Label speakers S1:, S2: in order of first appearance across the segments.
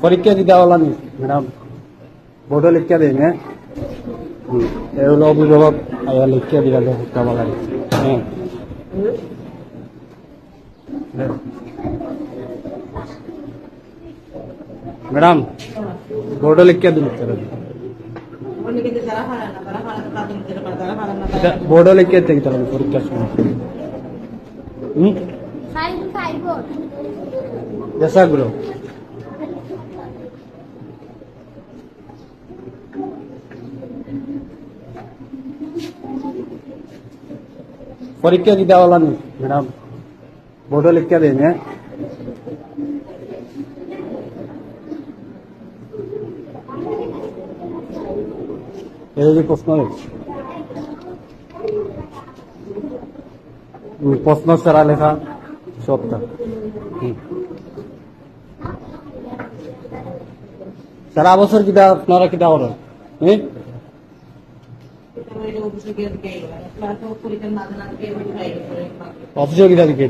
S1: পরীক্ষা দিতে পারলাম ম্যাডাম। বোর্ডে লিখিয়া দেয় না হুম, এ হলো অভিভাবক আয়া লিখিয়া দিলা পরীক্ষা বলা হ্যাঁ। ম্যাডাম বোর্ডে লিখিয়া দিল
S2: অনেকে যে যারা পারে না তারা পারে না তাদের নিজেরা পারে যারা পারে না
S1: এটা
S2: তারা
S1: বোর্ডে লিখিয়া থেকে তাহলে পরীক্ষার সময় হুম
S3: সাইড
S1: পরীক্ষা দিতে পারলাম ম্যাডাম বোর্ডে লিখিয়া দেয় প্রশ্ন প্রশ্ন সারা লেখা সবটা সারা বছর কিটা আপনারা কিটা করেন? হ্যাঁ
S2: ক্লাস পরীক্ষার মাঝে না দিয়ে ওই খাই করে
S1: অফিসে কিটা দিকে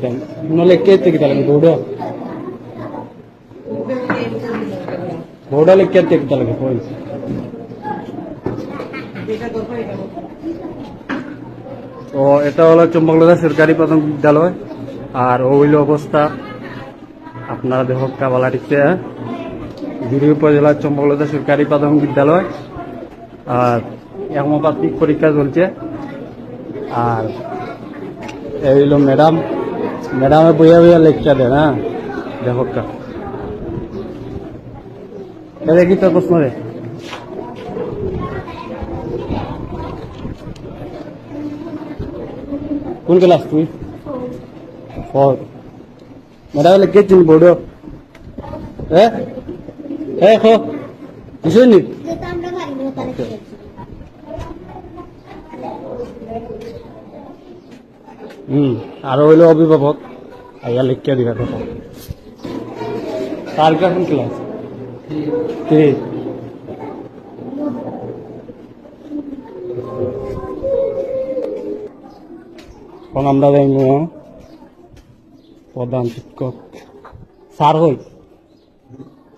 S1: এটা হলো চম্পকলতা সরকারি প্রাথমিক বিদ্যালয় আর ও হইল অবস্থা আপনারা দেখো কাবালাটিতে জুড়ি উপজেলার চম্পকলতা সরকারি প্রাথমিক বিদ্যালয় আর একমাপাত্রিক পরীক্ষা চলছে। আর এই হইল ম্যাডাম। ম্যাডামে বইয়া বইয়া লেকচার দেন হ্যাঁ? দেখো কা এটা কি তোর প্রশ্ন রে। কোন ক্লাস তুই ফোর ম্যাডাম লেগে চিন বোর্ড হ্যাঁ এ? খো। কিছু নি
S3: আমরা আছে
S1: হুম, আরও হইল অভিভাবক। আইয়া লিখিয়া দিবা দেখো তার কোন ক্লাস থ্রি কোন আমরা যাইব প্রধান শিক্ষক। স্যার হই?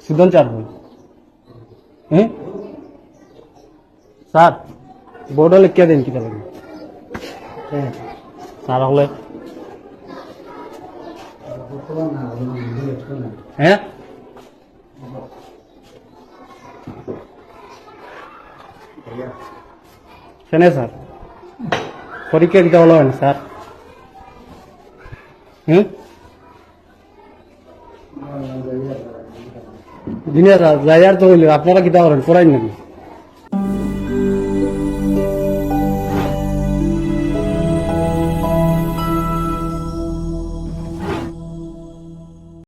S1: সুদন স্যার হই? হ্যাঁ? স্যার? বোর্ডে লিখিয়া দিন কিতা লাগে হ্যাঁ স্যার হলে হ্যাঁ কেনে স্যার পরীক্ষা দিতে হলো না স্যার হুম দিনে যাইয়ার তো হইলে আপনারা কিতা করেন পড়াই নাকি